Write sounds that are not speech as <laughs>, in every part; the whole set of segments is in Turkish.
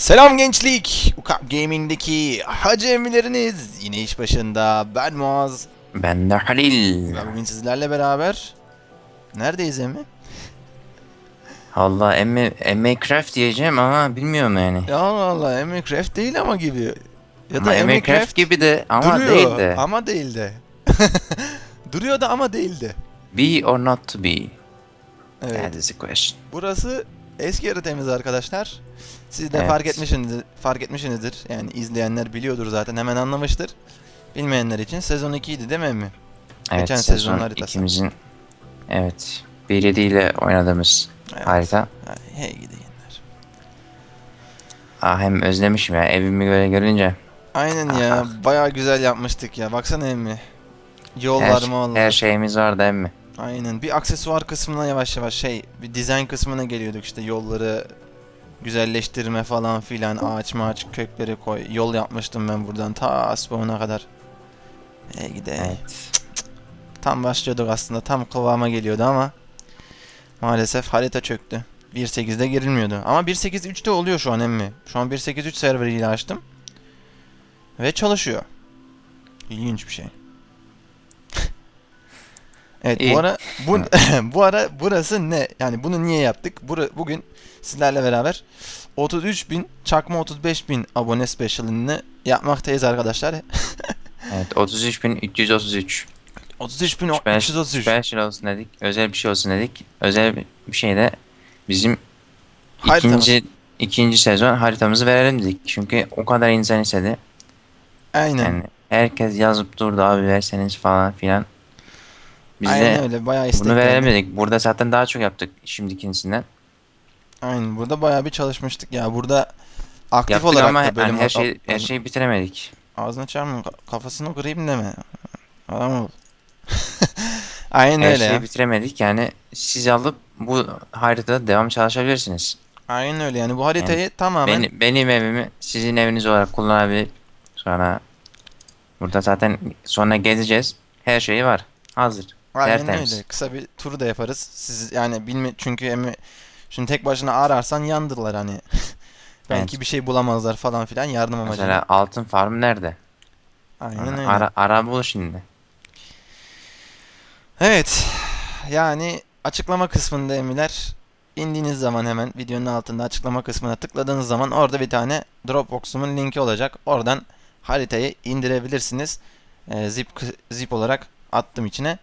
Selam gençlik. Ukap Gaming'deki hacı emirleriniz yine iş başında. Ben Muaz. Ben de Halil. Ve Bugün sizlerle beraber neredeyiz Emi? Allah emme, emme craft diyeceğim ama bilmiyorum yani. Ya Allah Emi Craft değil ama gibi. Ya ama emme craft gibi de ama duruyor, değil de. Ama değil de. <laughs> Duruyor da ama değil de. Be or not to be. Evet. That is the question. Burası eski haritamız arkadaşlar. Siz de Evet. fark etmişsinizdir, fark etmişsinizdir. Yani izleyenler biliyordur zaten hemen anlamıştır. Bilmeyenler için sezon 2 idi değil mi Emmi? Evet Geçen sezon sezon haritası. ikimizin evet 1 ile oynadığımız Evet. harita. Ha, hey gideyenler. Ah hem özlemişim ya evimi böyle görünce. Aynen ya bayağı güzel yapmıştık ya. Baksana Emmi. Her, Yollar mı her şeyimiz vardı emmi. Aynen. Bir aksesuar kısmına yavaş yavaş şey, bir dizayn kısmına geliyorduk işte yolları güzelleştirme falan filan, ağaç mağaç kökleri koy. Yol yapmıştım ben buradan ta spawn'a kadar. E gide. Evet. Tam başlıyorduk aslında. Tam kıvama geliyordu ama maalesef harita çöktü. 1.8'de girilmiyordu. Ama 1.8.3'te oluyor şu an emmi. Şu an 1.8.3 serveriyle açtım. Ve çalışıyor. İlginç bir şey. Evet İyi. bu ara bu, <laughs> bu ara burası ne? Yani bunu niye yaptık? Bura, bugün sizlerle beraber 33.000 çakma 35.000 abone specialini yapmaktayız arkadaşlar. <laughs> Evet 33.333. 33.333. Special olsun dedik. Özel bir şey olsun dedik. Özel bir şey de bizim Haritamız. ikinci ikinci sezon haritamızı verelim dedik. Çünkü o kadar insan istedi. Aynen. Yani herkes yazıp durdu abi verseniz falan filan. Biz Aynen de öyle bayağı bunu istekli. verelim dedik. Burada zaten daha çok yaptık şimdikisinden. Aynen burada bayağı bir çalışmıştık ya. Burada aktif Yaptık olarak ama da bölüm hani her şey her şeyi bitiremedik. ağzına çarpma kafasını kırayım deme. Adam ol. <laughs> Aynen Her öyle şeyi ya. bitiremedik. Yani siz alıp bu haritada devam çalışabilirsiniz. Aynen öyle yani bu haritayı tamamen Benim, benim evimi sizin eviniz olarak kullanabilir. Sonra burada zaten sonra gezeceğiz. Her şeyi var. Hazır. Aynen tertemiz. öyle. Kısa bir tur da yaparız. Siz yani bilme çünkü emi şimdi tek başına ararsan yandılar hani. <laughs> Belki Evet. bir şey bulamazlar falan filan yardım amacıyla. Mesela altın farm nerede? Aynen öyle. Ara, ara bul şimdi. Evet. Yani açıklama kısmında emiler indiğiniz zaman hemen videonun altında açıklama kısmına tıkladığınız zaman orada bir tane Dropbox'umun linki olacak. Oradan haritayı indirebilirsiniz. Ee, zip zip olarak attım içine.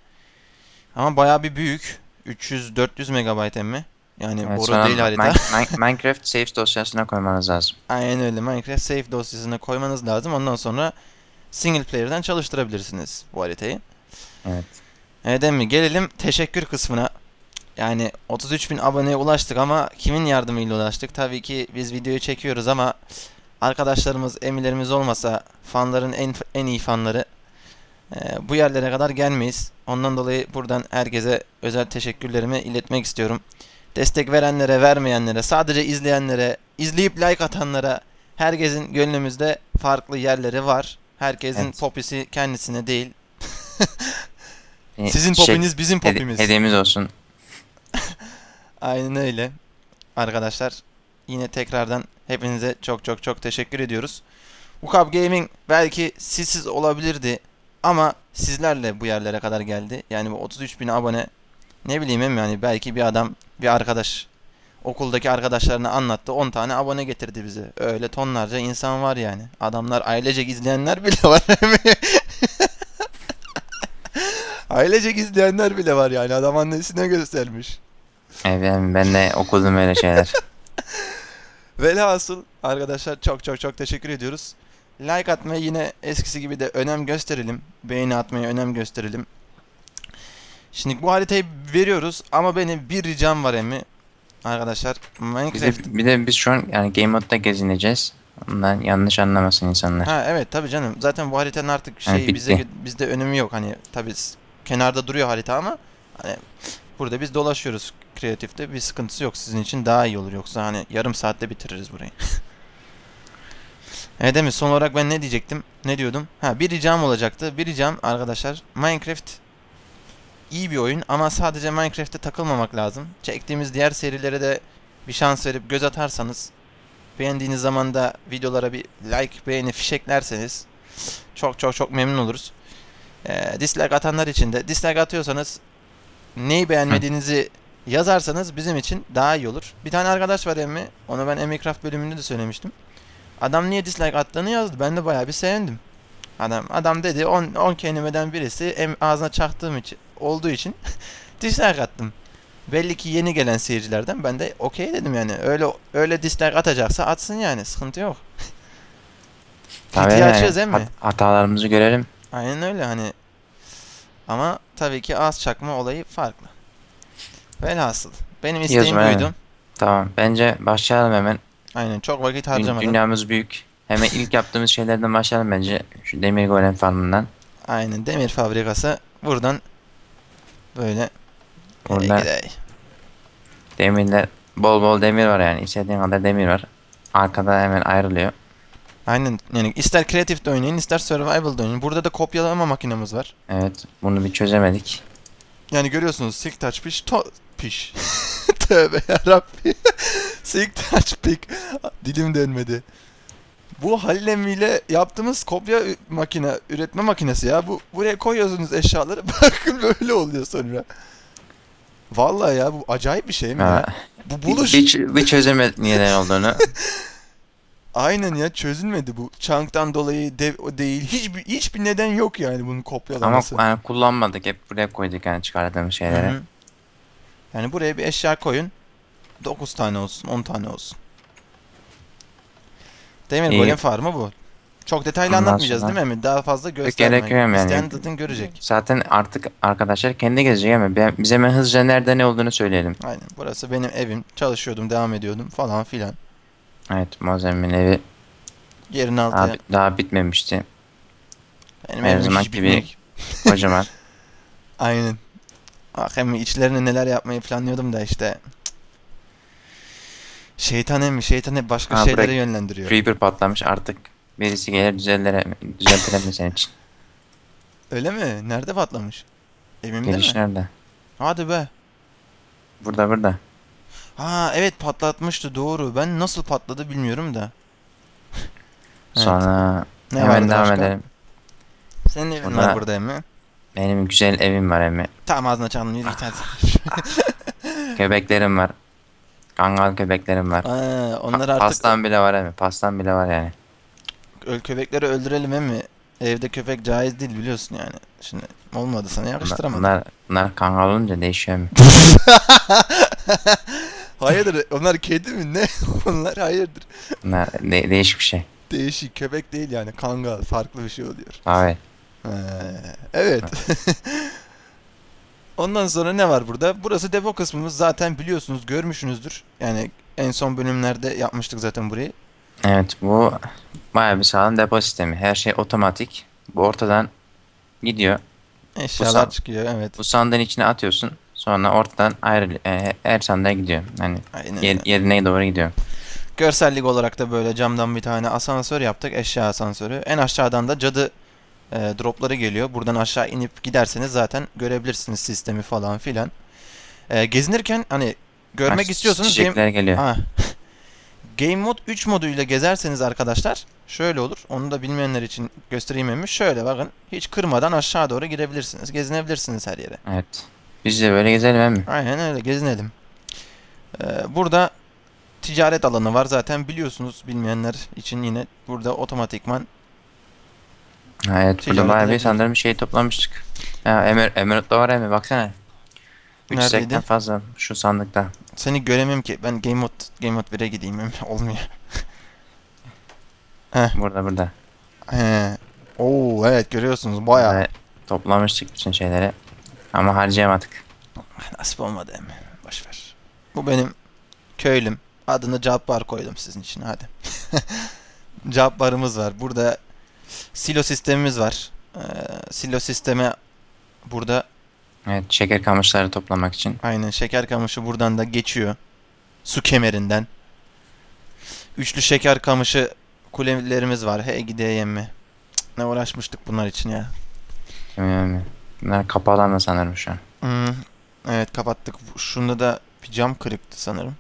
Ama bayağı bir büyük. 300-400 megabayt emmi. Yani Evet, boru değil harita. Min- Min- <laughs> Minecraft safe dosyasına koymanız lazım. Aynen öyle. Minecraft save dosyasına koymanız lazım. Ondan sonra single player'dan çalıştırabilirsiniz bu haritayı. Evet. Evet emmi gelelim teşekkür kısmına. Yani 33.000 aboneye ulaştık ama kimin yardımıyla ulaştık? Tabii ki biz videoyu çekiyoruz ama arkadaşlarımız, emilerimiz olmasa fanların en en iyi fanları bu yerlere kadar gelmeyiz. Ondan dolayı buradan herkese özel teşekkürlerimi iletmek istiyorum. Destek verenlere, vermeyenlere, sadece izleyenlere, izleyip like atanlara herkesin gönlümüzde farklı yerleri var. Herkesin Evet. popisi kendisine değil. <laughs> E, Sizin şey, popiniz bizim popimiz. hediyemiz olsun. <laughs> Aynen öyle. Arkadaşlar yine tekrardan hepinize çok çok çok teşekkür ediyoruz. Ukab Gaming belki sizsiz olabilirdi ama sizlerle bu yerlere kadar geldi. Yani bu 33 bin abone ne bileyim yani belki bir adam bir arkadaş okuldaki arkadaşlarına anlattı 10 tane abone getirdi bize. Öyle tonlarca insan var yani. Adamlar ailecek izleyenler bile var. <laughs> ailecek izleyenler bile var yani. Adam annesine göstermiş. Evet, ben, ben de okudum öyle şeyler. <laughs> Velhasıl arkadaşlar çok çok çok teşekkür ediyoruz. Like atmayı yine eskisi gibi de önem gösterelim. Beğeni atmaya önem gösterelim. Şimdi bu haritayı veriyoruz ama benim bir ricam var emmi. Arkadaşlar Bir Minecraft... de, bir de biz şu an yani Game Mode'da gezineceğiz. Ondan yanlış anlamasın insanlar. Ha evet tabii canım. Zaten bu haritanın artık şey bitti. bize bizde önemi yok. Hani tabii s- kenarda duruyor harita ama hani burada biz dolaşıyoruz kreatifte. Bir sıkıntısı yok. Sizin için daha iyi olur yoksa hani yarım saatte bitiririz burayı. <laughs> Evet Emir son olarak ben ne diyecektim? Ne diyordum? Ha bir ricam olacaktı. Bir ricam arkadaşlar Minecraft iyi bir oyun ama sadece Minecraft'te takılmamak lazım. Çektiğimiz diğer serilere de bir şans verip göz atarsanız Beğendiğiniz zaman da videolara bir like, beğeni, fişeklerseniz çok çok çok memnun oluruz. Ee, dislike atanlar için de dislike atıyorsanız neyi beğenmediğinizi yazarsanız bizim için daha iyi olur. Bir tane arkadaş var emmi. Onu ben Emikraf bölümünde de söylemiştim. Adam niye dislike attığını yazdı. Ben de bayağı bir sevindim. Adam adam dedi 10 10 kelimeden birisi em, ağzına çaktığım için olduğu için <laughs> dislike attım. Belli ki yeni gelen seyircilerden ben de okey dedim yani. Öyle öyle dislike atacaksa atsın yani. Sıkıntı yok. <laughs> Tabii yani, açıyoruz değil mi? hat- hatalarımızı görelim. Aynen öyle hani. Ama tabii ki az çakma olayı farklı. Velhasıl. Benim isteğim buydu. Tamam. Bence başlayalım hemen. Aynen çok vakit harcamadan. dünyamız büyük. Hemen ilk yaptığımız şeylerden başlayalım bence. Şu demir golem farmından. Aynen demir fabrikası buradan böyle Burada Ey, demirler bol bol demir var yani. İstediğin kadar demir var. Arkada hemen ayrılıyor. Aynen yani ister kreatif oynayın ister survival'da oynayın. Burada da kopyalama makinemiz var. Evet. Bunu bir çözemedik. Yani görüyorsunuz Silk Touch Piş to piş. <laughs> <laughs> Tövbe yarabbi. Silk Touch Pick. Dilim dönmedi. Bu Halil emmiyle yaptığımız kopya makine, üretme makinesi ya. Bu buraya koyuyorsunuz eşyaları. <laughs> Bakın böyle oluyor sonra. Vallahi ya bu acayip bir şey mi Ha? Bu buluş bir, bir çözemedik neden olduğunu. <laughs> aynen ya çözülmedi bu. Chunk'tan dolayı dev, o değil. Hiçbir hiçbir neden yok yani bunun Ama kopyalaması. yani kullanmadık. Hep buraya koyduk yani çıkardığımız şeyleri. Hı hı. Yani buraya bir eşya koyun. 9 tane olsun, 10 tane olsun. Demir İyi. golem farmı bu. Çok detaylı Ondan anlatmayacağız sonra- değil mi? Daha fazla göstermeyin. gerek yok yani. İsteyen zaten görecek. Zaten artık arkadaşlar kendi gezecek ama bize hemen hızlıca nerede ne olduğunu söyleyelim. Aynen. Burası benim evim. Çalışıyordum, devam ediyordum falan filan. Evet Mozem'in evi Yerin altı. daha, daha bitmemişti. benim her evim zaman gibi- bitmiyor ki. Kocaman. <laughs> Aynen. Ah hem içlerine neler yapmayı planlıyordum da işte. Şeytan emmi, şeytan hep başka Ha, şeylere bırak. yönlendiriyor. Creeper patlamış artık. Birisi gelir düzeller, düzeltirim mi senin için? Öyle mi? Nerede patlamış? Evimde Geliş mi? nerede? Hadi be. Burada burada. Ha evet patlatmıştı doğru. Ben nasıl patladı bilmiyorum da. <laughs> Evet. Sonra Ne hemen vardı devam başka? edelim. Senin evin Burada- var burada emmi. Benim güzel evim var emmi. Tam ağzına çalın yürü git hadi. <laughs> Köpeklerim var. Kangal köpeklerim var. Aa, onlar Pa- artık Pastam bile var emmi. Pastam bile var yani. öl köpekleri öldürelim emmi. Evde köpek caiz değil biliyorsun yani. Şimdi olmadı sana Bunlar, yakıştıramadım. bunlar, bunlar kangal olunca değişiyor emmi. <laughs> hayırdır onlar kedi mi ne? <laughs> onlar hayırdır. Bunlar de- değişik bir şey. Değişik köpek değil yani kangal farklı bir şey oluyor. Abi. Ee, evet. <laughs> Ondan sonra ne var burada? Burası depo kısmımız zaten biliyorsunuz görmüşsünüzdür. Yani en son bölümlerde yapmıştık zaten burayı. Evet bu bayağı bir sağlam depo sistemi. Her şey otomatik. Bu ortadan gidiyor. Eşyalar san- çıkıyor evet. Bu sandığın içine atıyorsun. Sonra ortadan ayrı e, her sandığa gidiyor. Yani Aynen. yer- yerine doğru gidiyor. Görsellik olarak da böyle camdan bir tane asansör yaptık. Eşya asansörü. En aşağıdan da cadı e, dropları geliyor. Buradan aşağı inip giderseniz zaten görebilirsiniz sistemi falan filan. E, gezinirken hani görmek Bak, istiyorsanız game, geliyor. Ha. <laughs> Game Mode 3 moduyla gezerseniz arkadaşlar şöyle olur. Onu da bilmeyenler için göstereyim emmi. Şöyle bakın. Hiç kırmadan aşağı doğru gidebilirsiniz. Gezinebilirsiniz her yere. Evet. Biz de böyle gezelim emmi. Aynen öyle gezinelim. Ee, burada ticaret alanı var zaten biliyorsunuz bilmeyenler için yine burada otomatikman Ha, Evet Ticaret burada bayağı bir edebiliriz. sanırım şey toplamıştık. Ya Emer Emerald da var emmi baksana. 3 Neredeydi? fazla şu sandıkta. seni göremem ki. Ben Game Mode Game Mode 1'e gideyim emmi. <laughs> Olmuyor. <laughs> Burada burada. He. Oo evet görüyorsunuz bayağı Böyle toplamıştık bütün şeyleri. Ama harcayamadık. nasip olmadı emmi. Boş ver. Bu benim köylüm. Adını Cabbar koydum sizin için hadi. <laughs> Cabbar'ımız var. Burada silo sistemimiz var. Ee, silo sisteme burada Evet şeker kamışları toplamak için. aynen şeker kamışı buradan da geçiyor. Su kemerinden. Üçlü şeker kamışı kulelerimiz var. Hey gideyim mi? Cık, Ne uğraşmıştık bunlar için ya. Bilmiyorum. Bunlar kapalı ama sanırım şu an. Hmm, Evet kapattık. Şunda da bir cam kırıktı sanırım.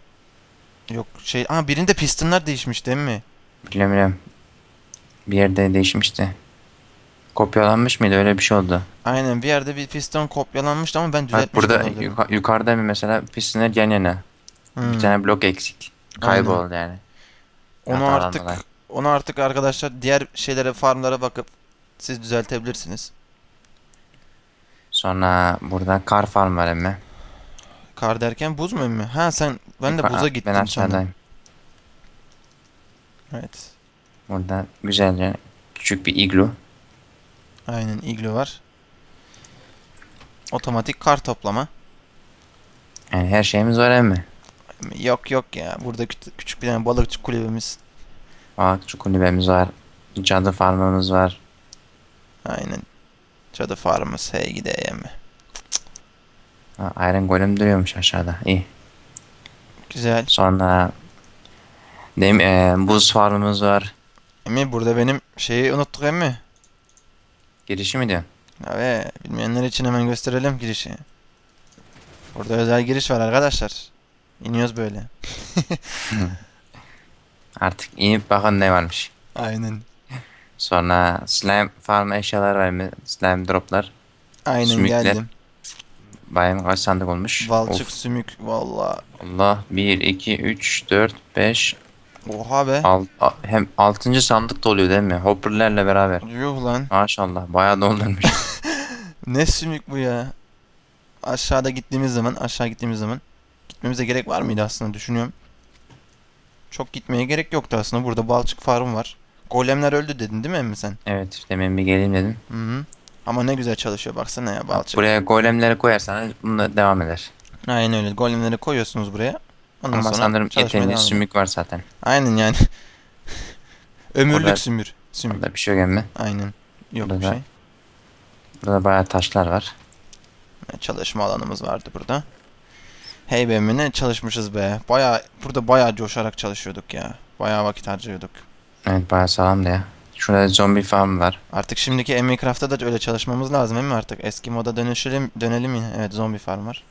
Yok şey Aa birinde pistonlar değişmiş değil mi? Biliyorum. Bir yerde değişmişti. Kopyalanmış mıydı? Öyle bir şey oldu. Aynen bir yerde bir piston kopyalanmıştı ama ben Bak düzeltmiş burada yuka- yukarıda bir mesela pistonlar yan yana. Hmm. Bir tane blok eksik. Kayboldu yani. Onu artık onu artık arkadaşlar diğer şeylere farmlara bakıp siz düzeltebilirsiniz. Sonra burada kar farm var emmi. Kar derken buz mu emmi? Ha sen ben de buza gittim Ben sandım. aşağıdayım. Evet. Burada güzelce küçük bir iglu. Aynen iglo var. Otomatik kar toplama. Yani her şeyimiz var emmi. Yok yok ya. Burada küçük bir tane balıkçı kulübemiz. Balıkçı kulübemiz var. Cadı farmımız var. Aynen. Cadı farmımız. Hey gideyim. Ha, Iron Golem duruyormuş aşağıda. İyi. Güzel. Sonra dem e, buz farmımız var. Emmi burada benim şeyi unuttuk emmi. Girişi mi diyorsun? Evet. Bilmeyenler için hemen gösterelim girişi. Burada özel giriş var arkadaşlar. İniyoruz böyle. <laughs> Artık inip bakın ne varmış. Aynen. Sonra slime farm eşyalar var mı? Slime droplar. Aynen Sümükler. geldim. Bayağı kaç sandık olmuş. Balçık Of, sümük valla. Allah. 1, 2, 3, 4, 5, Oha be. Al, a- hem 6. sandık da oluyor değil mi? Hopperlerle beraber. Yuh lan. Maşallah bayağı doldurmuş. <laughs> <laughs> Ne sümük bu ya? Aşağıda gittiğimiz zaman, aşağı gittiğimiz zaman gitmemize gerek var mıydı aslında düşünüyorum. Çok gitmeye gerek yoktu aslında. Burada balçık farm var. Golemler öldü dedin değil mi emmi sen? evet demin bir geleyim dedim. Hı hı. Ama ne güzel çalışıyor baksana ya balçık. Buraya golemleri koyarsanız bununla devam eder. Aynen öyle. Golemleri koyuyorsunuz buraya. Ondan Ama sonra sanırım ediyor. sümük var zaten. Aynen yani. <laughs> Ömürlük Orada- sümür. Sümük. Burada bir şey yok emmi. Aynen. Yok bir Burada- şey. Burada bayağı taşlar var. Çalışma alanımız vardı burada. Hey be emmi ne çalışmışız be. Baya burada baya coşarak çalışıyorduk ya. Baya vakit harcıyorduk. Evet bayağı sağlam da ya. Şurada zombi farm var. Artık şimdiki Minecraft'ta da öyle çalışmamız lazım değil mi artık? Eski moda dönüşelim, dönelim yine. Evet zombi farm var.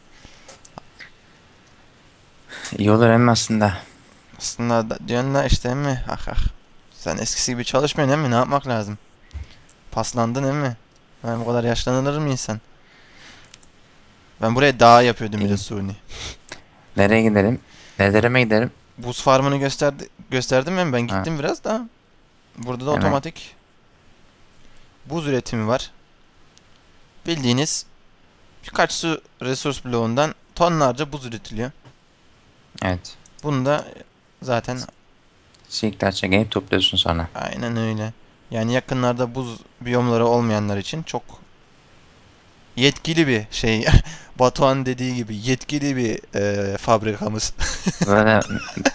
İyi olur emmi aslında. Aslında da, diyorsun da işte emmi. Ah ah. Sen eskisi gibi çalışmıyorsun emmi. Ne yapmak lazım? Paslandın emmi. Ben bu kadar yaşlanılır mı insan? Ben buraya dağ yapıyordum bir de İyi. suni. Nereye gidelim? Nether'e mi gidelim? Buz farmını gösterdi, gösterdim mi? Ben gittim biraz da. Burada da Hemen. otomatik buz üretimi var. Bildiğiniz birkaç su resource bloğundan tonlarca buz üretiliyor. Evet. Bunu da zaten Silktaş'a gelip topluyorsun sonra. aynen öyle. Yani yakınlarda buz biyomları olmayanlar için çok yetkili bir şey. <laughs> Batuhan dediği gibi yetkili bir e, fabrikamız. <laughs> Burada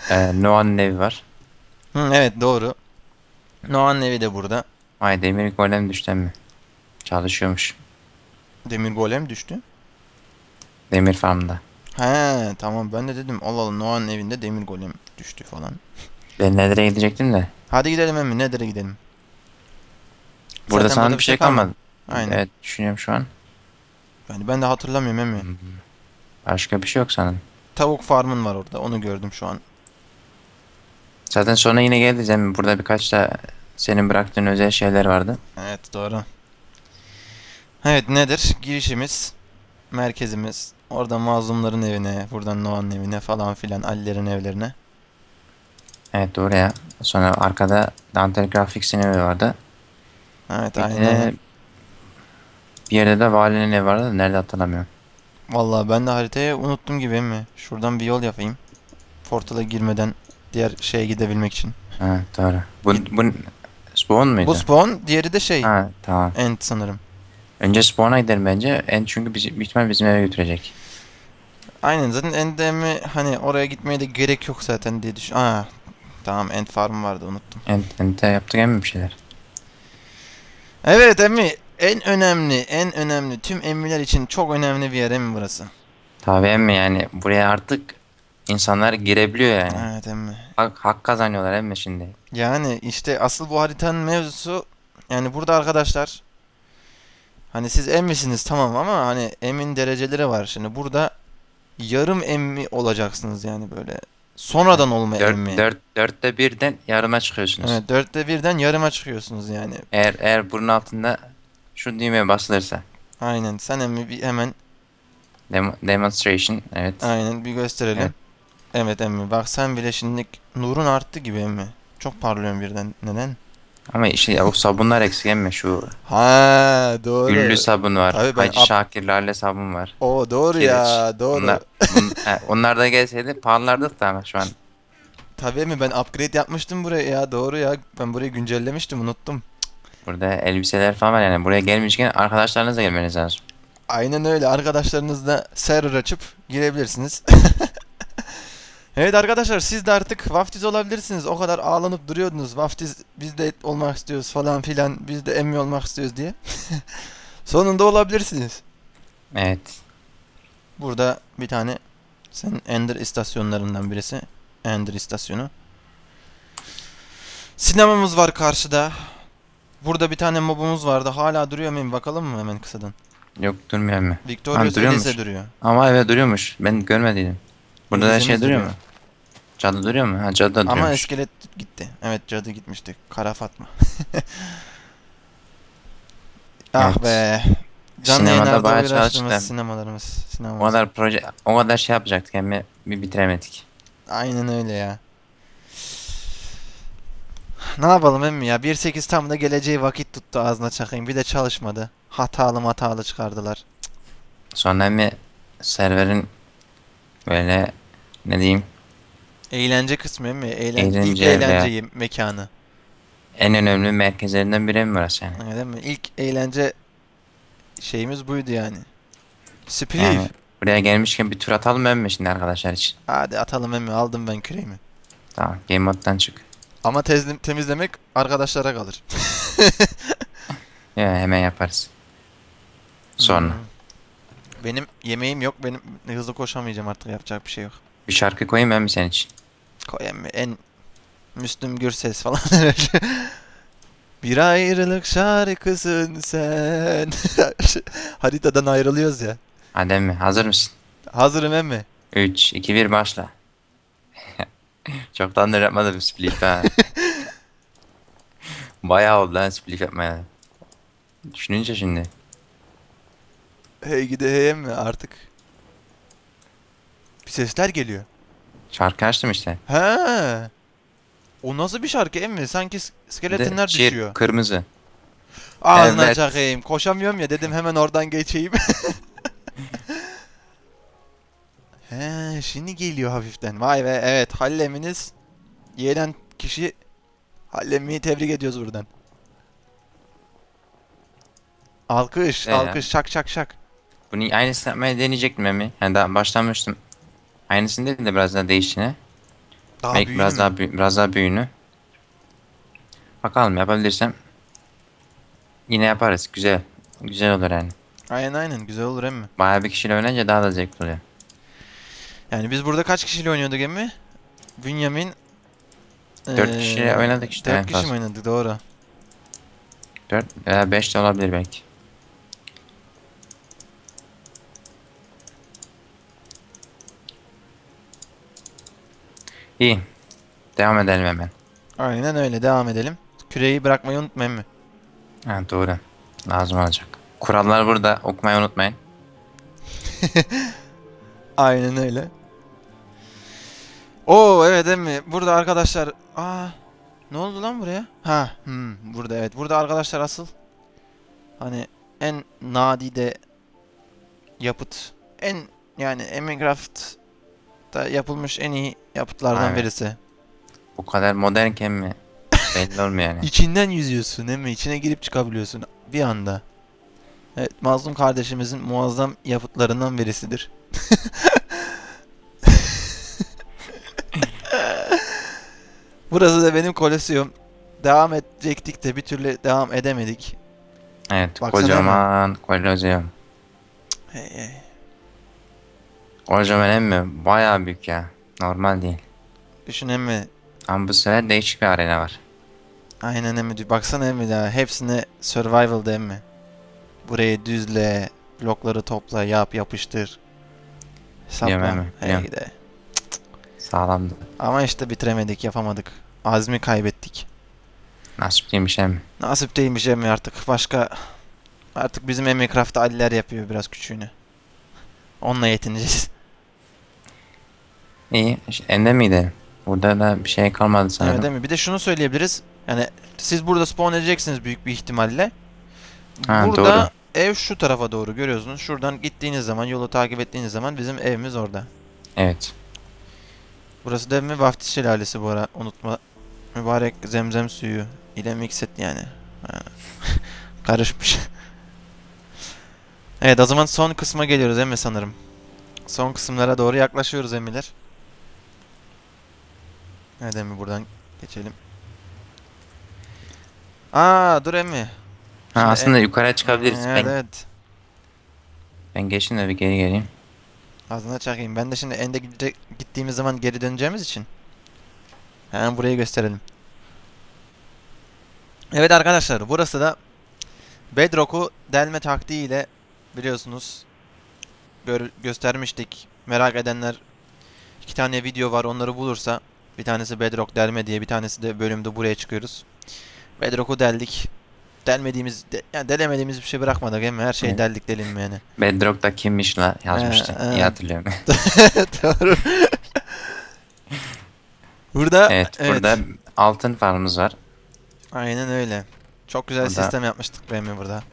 e, Noah'nın evi var. Hı, evet doğru. Noah'nın evi de burada. Ay demir golem düştü mi? Çalışıyormuş. Demir golem düştü. Demir farmda. He tamam ben de dedim Allah Allah Noah'nın evinde demir golem düştü falan. Ben Nether'e gidecektim de. Hadi gidelim emmi Nether'e gidelim. Burada Zaten sana burada bir şey kalmadı. Aynen. Evet düşünüyorum şu an. Yani ben de hatırlamıyorum emmi. Başka bir şey yok sanırım. Tavuk farmın var orada onu gördüm şu an. Zaten sonra yine geleceğiz emmi. Burada birkaç da senin bıraktığın özel şeyler vardı. Evet doğru. Evet nedir? Girişimiz, merkezimiz. Orada mazlumların evine, buradan Noah'nın evine falan filan, Ali'lerin evlerine. Evet doğru ya. Sonra arkada Dantel Graphics'in evi vardı. Evet Bir aynen. de bir yerde de valinin evi vardı da nerede hatırlamıyorum. Vallahi ben de haritayı unuttum gibi emmi. Şuradan bir yol yapayım. Portal'a girmeden diğer şeye gidebilmek için. Ha doğru. Bu, bu spawn muydu? Bu spawn, diğeri de şey. Ha tamam. End sanırım. Önce spawn'a gidelim bence. En çünkü bizi, büyük bizim eve götürecek. Aynen zaten endemi hani oraya gitmeye de gerek yok zaten diye düşün. Aa tamam end farm vardı unuttum. En, en de yaptık emmi bir şeyler. Evet emmi en önemli en önemli tüm emmiler için çok önemli bir yer emmi burası. Tabii emmi yani buraya artık insanlar girebiliyor yani. Evet emmi. Hak, hak kazanıyorlar emmi şimdi. Yani işte asıl bu haritanın mevzusu yani burada arkadaşlar hani siz emmisiniz tamam ama hani emin dereceleri var şimdi burada yarım emmi olacaksınız yani böyle Sonradan olma Dört, emmi. dört, dörtte birden yarıma çıkıyorsunuz. Evet dörtte birden yarıma çıkıyorsunuz yani. Eğer eğer bunun altında şu düğmeye basılırsa. Aynen sen emmi bir hemen Demo- demonstration. Evet. aynen bir gösterelim. Evet. Evet emmi bak sen bile şimdi nurun arttı gibi emmi. Çok parlıyorsun birden. Neden? Ama işte o sabunlar eksik emme şu. Ha doğru. Güllü sabun var. Tabii ben Hacı ap- Şakir Lale sabun var. O doğru Kireç. ya doğru. Onlar, bun- <laughs> he, onlar da gelseydi parlardık da ama şu an. Tabii mi ben upgrade yapmıştım buraya ya doğru ya. Ben burayı güncellemiştim unuttum. Burada elbiseler falan var yani. Buraya gelmişken arkadaşlarınızla gelmeniz lazım. Aynen öyle arkadaşlarınızla server açıp girebilirsiniz. <laughs> evet arkadaşlar siz de artık vaftiz olabilirsiniz. O kadar ağlanıp duruyordunuz. Vaftiz biz de olmak istiyoruz falan filan. Biz de emmi olmak istiyoruz diye. <laughs> Sonunda olabilirsiniz. Evet. Burada bir tane senin Ender istasyonlarından birisi. Ender istasyonu. Sinemamız var karşıda. Burada bir tane mobumuz vardı. Hala duruyor muyum? Bakalım mı hemen kısadan? Yok durmuyor mu? Victorious. Elise duruyor. Ama evet duruyormuş. Ben görmediydim. Burada da şey duruyor mu? Cadı duruyor mu? Ha cadı da Ama iskelet gitti. Evet cadı gitmişti. Kara Fatma. <laughs> ah Evet. be. Canlı Sinemada bayağı çalıştık. sinemalarımız. O Sinemamız. kadar proje, o kadar şey yapacaktık hem bir bitiremedik. Aynen öyle ya. Ne yapalım emmi ya? 1.8 tam da geleceği vakit tuttu ağzına çakayım. Bir de çalışmadı. Hatalı hatalı çıkardılar. Sonra hem serverin böyle ne diyeyim Eğlence kısmı emmi. Eğlen ilk Eğlence veya- eğlence mekanı. en önemli merkezlerinden biri mi burası yani? Öyle mi? İlk eğlence şeyimiz buydu yani. Spliff. Yani buraya gelmişken bir tur atalım mı mi şimdi arkadaşlar için? Hadi atalım emmi. Aldım ben küreğimi. Tamam game moddan çık. Ama tezlim- temizlemek arkadaşlara kalır. <laughs> Ya hemen yaparız. Sonra. Hmm. Benim yemeğim yok. Benim hızlı koşamayacağım artık. Yapacak bir şey yok. Bir şarkı koyayım ben mi senin için? Koyayım mı? En Müslüm Gürses falan. <laughs> Bir ayrılık şarkısın sen. <laughs> Haritadan ayrılıyoruz ya. Hadi mi? Hazır mısın? Hazırım emmi. 3, 2, 1 başla. <laughs> Çoktandır yapmadım split ha. Bayağı oldu lan split yapmaya. Düşününce şimdi. Hey gide hey emmi artık. Sesler geliyor. Şarkı açtım işte. He. O nasıl bir şarkı emmi? Sanki s- Bir de çir- düşüyor. Kırmızı. Ağzına Evet. çakayım. Koşamıyorum ya dedim hemen oradan geçeyim. <laughs> He, şimdi geliyor hafiften. Vay be evet Hallem'iniz yenen kişi Hallem'i tebrik ediyoruz buradan. Alkış, ya? alkış, şak şak şak. Bunu aynısını yapmaya deneyecektim Emi. Yani daha başlamıştım. Aynısını değil de biraz daha değiştiğine. Daha Belki biraz daha büyü- biraz daha büyüğünü. Bakalım yapabilirsem. Yine yaparız. Güzel. Güzel olur yani. Aynen aynen güzel olur emmi. Bayağı bir kişiyle oynayınca daha da zevkli oluyor. Yani biz burada kaç kişiyle oynuyorduk emmi? Bünyamin Dört kişiyle oynadık işte en Dört kişi mi fazla. oynadık doğru. 4 veya 5 de olabilir belki. İyi. Devam edelim hemen. Aynen öyle devam edelim. Küreği bırakmayı unutma emmi. Ha, doğru. Lazım olacak. Kurallar burada. Okumayı unutmayın. <laughs> Aynen öyle. Oo evet emmi. Burada arkadaşlar. Aa ne oldu lan buraya? Ha, hmm, burada evet. Burada arkadaşlar asıl hani en nadide yapıt en yani Minecraft'ta yapılmış en iyi yapıtlardan Aynen. birisi. Bu kadar modernken mi? Belli olmuyor yani. <laughs> İçinden yüzüyorsun emmi. İçine girip çıkabiliyorsun bir anda. Evet, Mazlum kardeşimizin muazzam yapıtlarından birisidir. <laughs> Burası da benim koleksiyum. Devam edecektik de bir türlü devam edemedik. Evet. Baksana kocaman kolozyon. Hey, hey. Kocaman emmi. Bayağı büyük ya. Normal değil. Düşün emmi. Ama bu sefer değişik bir arena var. Aynen emmi. Baksana emmi ya. Hepsine survival'da emmi. Burayı düzle. Blokları topla. Yap yapıştır. Sapla. Biliyorum emmi, Hey. Sağlamdı. Ama işte bitiremedik, yapamadık. Azmi kaybettik. Nasip değilmiş hem. Nasip değilmiş emmi artık. Başka artık bizim Emmicraft'ta Aliler yapıyor biraz küçüğünü. Onunla yetineceğiz. İyi. Ende miydi? Burada da bir şey kalmadı sanırım. Evet değil mi? Bir de şunu söyleyebiliriz. Yani siz burada spawn edeceksiniz büyük bir ihtimalle. Ha, burada doğru. ev şu tarafa doğru görüyorsunuz. Şuradan gittiğiniz zaman, yolu takip ettiğiniz zaman bizim evimiz orada. Evet. Burası da mi vaftiz şelalesi bu ara unutma. Mübarek zemzem suyu ile mix et yani. <laughs> Karışmış. Evet o zaman son kısma geliyoruz Emmi sanırım. Son kısımlara doğru yaklaşıyoruz Emmiler. Evet Emmi buradan geçelim. Aa dur Emmi. Ha, Şimdi aslında en- yukarıya çıkabiliriz. Evet ben, evet. ben geçtim de bir geri geleyim. Ağzına çakayım. Ben de şimdi ende gidecek, gittiğimiz zaman geri döneceğimiz için. Hemen burayı gösterelim. Evet arkadaşlar burası da Bedrock'u delme taktiğiyle biliyorsunuz gör- göstermiştik. Merak edenler iki tane video var onları bulursa bir tanesi Bedrock delme diye bir tanesi de bölümde buraya çıkıyoruz. Bedrock'u deldik. Delmediğimiz, de, yani delemediğimiz bir şey bırakmadık hem her şeyi Evet. deldik delim yani. Bedrock'ta kimmiş la yazmıştı. Ee, İyi ee. hatırlıyorum. <laughs> <laughs> Doğru. Burada evet, burada altın farmımız var. aynen öyle. Çok güzel Burada- sistem yapmıştık Remy burada.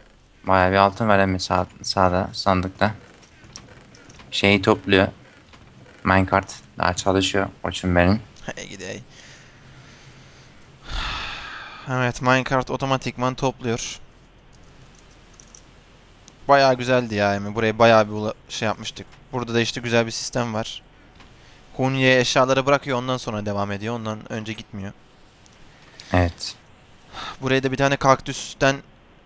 Bayağı bir altın var hem sağ, sağda sandıkta. Şeyi topluyor. Minecart daha çalışıyor. Koçum benim. Hey gidey. Evet minecart otomatikman topluyor. Bayağı güzeldi ya Emi. Buraya bayağı bir şey yapmıştık. Burada da işte güzel bir sistem var. Kunye eşyaları bırakıyor ondan sonra devam ediyor. Ondan önce gitmiyor. Evet. Buraya da bir tane kaktüsten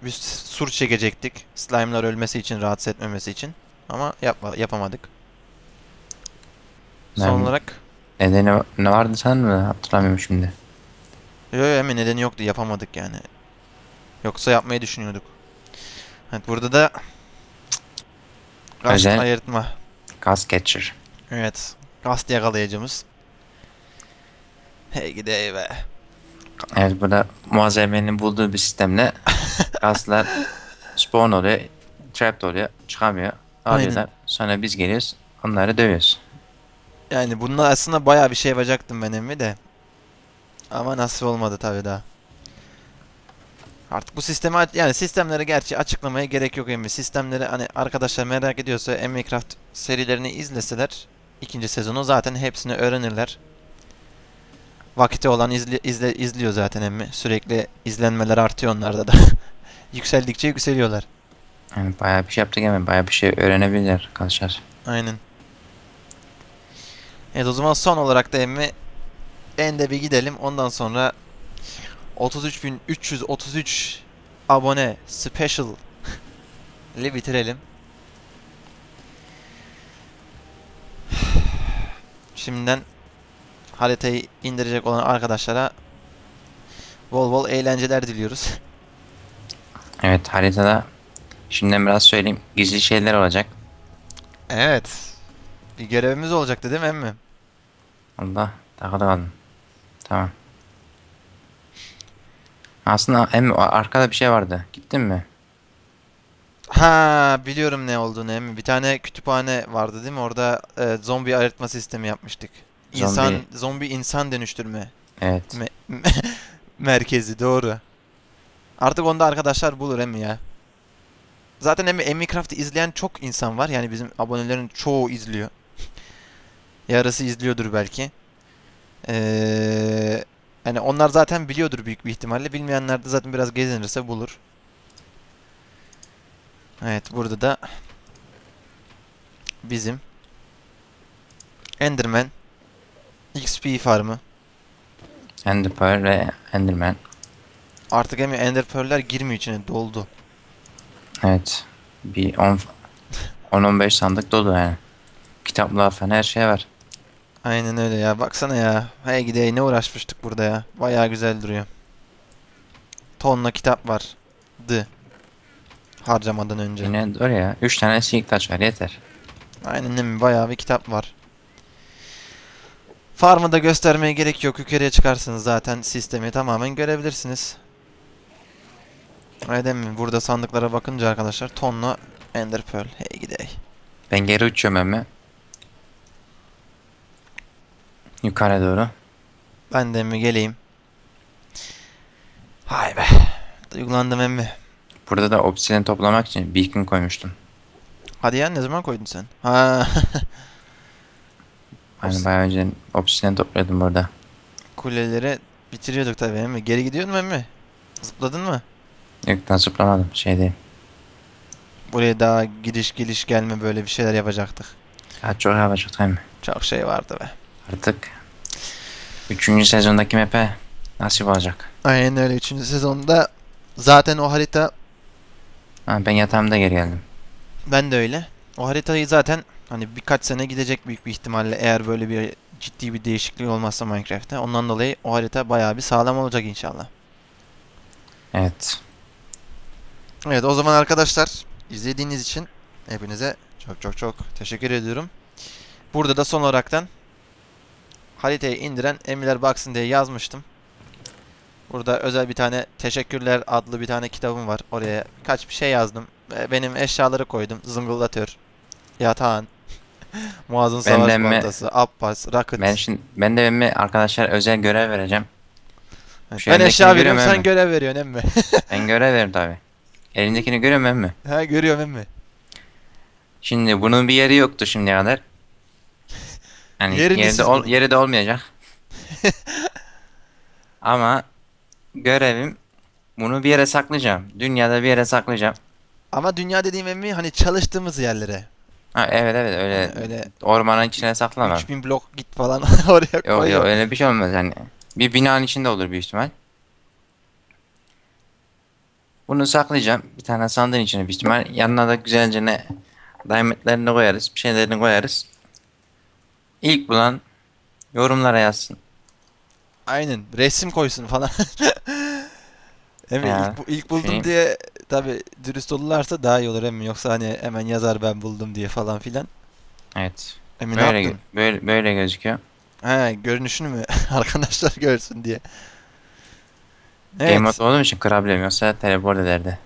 bir sur çekecektik. Slime'lar ölmesi için, rahatsız etmemesi için. Ama yapma, yapamadık. Son Ben- olarak Nedeni ne vardı sen mi? Hatırlamıyorum şimdi. Yo yo emin nedeni yoktu yapamadık yani. Yoksa yapmayı düşünüyorduk. Evet burada da Özel- ayırtma. Gas Catcher. Evet. Gast yakalayıcımız. Hey gidey be. Evet burada malzemenin bulduğu bir sistemle gaslar spawn oluyor. Trapped oluyor. Çıkamıyor. Alıyorlar. Sonra biz geliyoruz. Onları dövüyoruz. Yani bununla aslında bayağı bir şey yapacaktım ben emmi de. Ama nasip olmadı tabii daha. Artık bu sistemi yani sistemleri gerçi açıklamaya gerek yok emmi. Sistemleri hani arkadaşlar merak ediyorsa Emmicraft serilerini izleseler ikinci sezonu zaten hepsini öğrenirler. Vakiti olan izli, izle, izliyor zaten emmi. Sürekli izlenmeler artıyor onlarda da. <laughs> Yükseldikçe yükseliyorlar. Yani bayağı bir şey yaptık ama bayağı bir şey öğrenebilirler arkadaşlar. Aynen. Evet o zaman son olarak da emmi Ende bir gidelim. Ondan sonra 33.333 abone special <laughs> ile bitirelim. Şimdiden haritayı indirecek olan arkadaşlara bol bol eğlenceler diliyoruz. Evet haritada şimdiden biraz söyleyeyim. Gizli şeyler olacak. Evet. Bir görevimiz olacaktı değil mi emmi? Allah takılı kaldım. Tamam. Aslında hem arkada bir şey vardı. Gittin mi? Ha biliyorum ne olduğunu emmi. Bir tane kütüphane vardı değil mi? Orada e, zombi ayırtma sistemi yapmıştık. İnsan Zombi- zombi insan dönüştürme Evet. me- <laughs> merkezi doğru. Artık onda arkadaşlar bulur emmi ya. Zaten emmi Emmicraft'ı izleyen çok insan var. Yani bizim abonelerin çoğu izliyor. Yarısı izliyordur belki. Ee, yani onlar zaten biliyordur büyük bir ihtimalle. Bilmeyenler de zaten biraz gezinirse bulur. Evet burada da bizim Enderman XP farmı. Ender Pearl ve Enderman. Artık hem Ender Pearl'ler girmiyor içine doldu. Evet. Bir 10 10-15 sandık dolu yani. Kitaplar falan her şey var. Aynen öyle ya. Baksana ya. Hey gidey ne uğraşmıştık burada ya. Bayağı güzel duruyor. Tonla kitap var. Dı. Harcamadan önce. Yine dur ya. 3 tane silk taş var yeter. Aynen değil mi? Bayağı bir kitap var. Farmı da göstermeye gerek yok. Yukarıya çıkarsınız zaten sistemi tamamen görebilirsiniz. Öyle mi? Burada sandıklara bakınca arkadaşlar tonla Ender Pearl. Hey gidey. Ben geri uçuyorum emmi. Yukarı doğru. Ben de mi geleyim? Hay be. Duygulandım emmi. Burada da obsidian toplamak için beacon koymuştum. Hadi ya ne zaman koydun sen? Ha <laughs> Hani bayağı önce obsidian topluyordum burada. kuleleri bitiriyorduk tabii emmi. Geri gidiyordun mu emmi? Zıpladın mı? Yok daha zıplamadım. Şey değil. Buraya daha gidiş geliş gelme böyle bir şeyler yapacaktık. Daha çok yapacak değil mi? Çok şey vardı be. Artık 3. sezondaki map'e nasip olacak. Aynen öyle. Üçüncü sezonda zaten o harita Ha, ben yatağımda geri geldim. ben de öyle. O haritayı zaten hani birkaç sene gidecek büyük bir ihtimalle eğer böyle bir ciddi bir değişiklik olmazsa Minecraft'te. Ondan dolayı o harita bayağı bir sağlam olacak inşallah. Evet. Evet o zaman arkadaşlar izlediğiniz için hepinize çok çok çok teşekkür ediyorum. Burada da son olaraktan haritayı indiren Emiler baksın diye yazmıştım. Burada özel bir tane teşekkürler adlı bir tane kitabım var. Oraya kaç bir şey yazdım. Benim eşyaları koydum. Zıngıldatör, yatağın, <laughs> Muazzın Ben Savaş mi- Baltası, Abbas, Rocket. Ben şimdi ben de emmi arkadaşlar özel görev vereceğim. ben şu elimdekini eşya veriyorum sen emmi. görev veriyorsun emmi. Ben görev veririm tabi. Elindekini görüyorum emmi. ha görüyorum emmi. Şimdi bunun bir yeri yoktu şimdiye kadar. <laughs> Hani Yerini yeri siz de, ol, bulun. yeri de olmayacak. <laughs> Ama görevim bunu bir yere saklayacağım. Dünyada bir yere saklayacağım. Ama dünya dediğim emmi hani çalıştığımız yerlere. Ha, evet evet öyle Yani öyle ormanın içine saklamam. 3000 blok git falan <laughs> oraya Yok koy. yok öyle bir şey olmaz yani. Bir binanın içinde olur büyük ihtimal. Bunu saklayacağım. Bir tane sandığın içine büyük ihtimal. Yanına da güzelce ne diamondlerini koyarız. Bir şeylerini koyarız. İlk bulan yorumlara yazsın. Aynen resim koysun falan. <laughs> Evet Ya, ilk, bu- ilk buldum şey- diye tabi dürüst olurlarsa daha iyi olur emmi. Yoksa hani hemen yazar ben buldum diye falan filan. Evet. Emin Böyle, böyle, böyle gözüküyor. He görünüşünü mü <laughs> arkadaşlar görsün diye. Evet. Game mode olduğum için kırabilemiyorum. Yoksa teleport ederdi.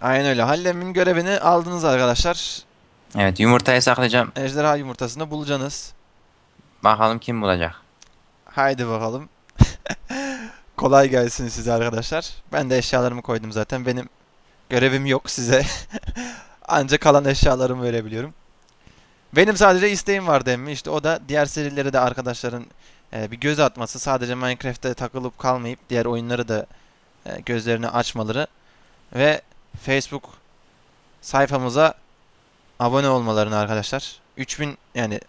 Aynen öyle. Hallem'in görevini aldınız arkadaşlar. Evet yumurtayı saklayacağım. Ejderha yumurtasını bulacaksınız. Bakalım kim bulacak. Haydi bakalım. <laughs> Kolay gelsin size arkadaşlar. Ben de eşyalarımı koydum zaten. Benim görevim yok size. <laughs> Ancak kalan eşyalarımı verebiliyorum. Benim sadece isteğim vardı emmi. İşte o da diğer serileri de arkadaşların e, bir göz atması. Sadece Minecraft'te takılıp kalmayıp diğer oyunları da e, gözlerini açmaları. Ve Facebook sayfamıza abone olmalarını arkadaşlar. 3000 yani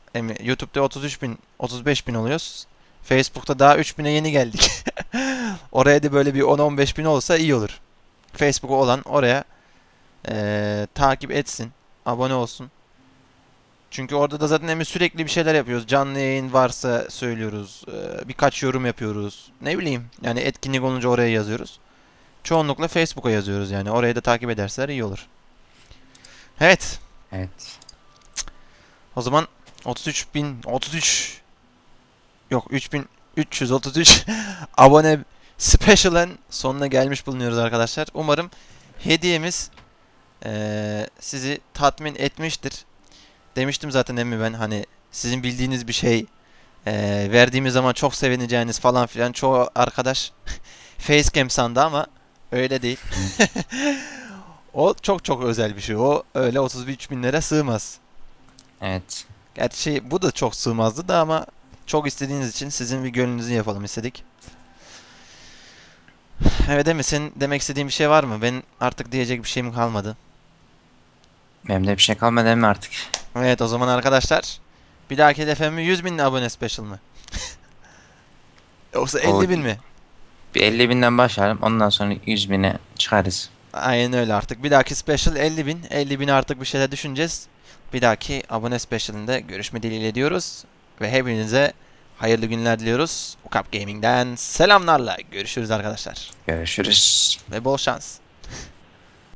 YouTube'da 33 bin 35 bin oluyoruz. Facebook'ta daha 3000'e yeni geldik. <laughs> oraya da böyle bir 10-15 bin olsa iyi olur. Facebook'u olan oraya eee, takip etsin. Abone olsun. Çünkü orada da zaten Emre sürekli bir şeyler yapıyoruz. Canlı yayın varsa söylüyoruz. eee, birkaç yorum yapıyoruz. Ne bileyim. Yani etkinlik olunca oraya yazıyoruz. Çoğunlukla Facebook'a yazıyoruz yani. Orayı da takip ederseler iyi olur. Evet. Evet. O zaman 33 bin 33 yok 3333 <laughs> abone special'ın sonuna gelmiş bulunuyoruz arkadaşlar. Umarım hediyemiz eee, sizi tatmin etmiştir. Demiştim zaten emmi ben hani sizin bildiğiniz bir şey eee, verdiğimiz zaman çok sevineceğiniz falan filan çoğu arkadaş <laughs> facecam sandı ama öyle değil. <laughs> o çok çok özel bir şey. O öyle 33 binlere sığmaz. Evet. Gerçi bu da çok sığmazdı da ama çok istediğiniz için sizin bir gönlünüzü yapalım istedik. <sighs> Evet Emi senin demek istediğin bir şey var mı? Ben artık diyecek bir şeyim kalmadı. Benim de bir şey kalmadı mi artık? Evet o zaman arkadaşlar bir dahaki hedefim mi 100 bin abone special mı? <laughs> Yoksa 50 O- bin mi? Bir 50 binden başlayalım. Ondan sonra 100 bine çıkarız. Aynen öyle artık. Bir dahaki special 50 bin. 50 bin artık bir şeyler düşüneceğiz. Bir dahaki abone specialinde görüşme dileğiyle diyoruz. Ve hepinize hayırlı günler diliyoruz. Ukap Gaming'den selamlarla. Görüşürüz arkadaşlar. Görüşürüz. Ve bol şans.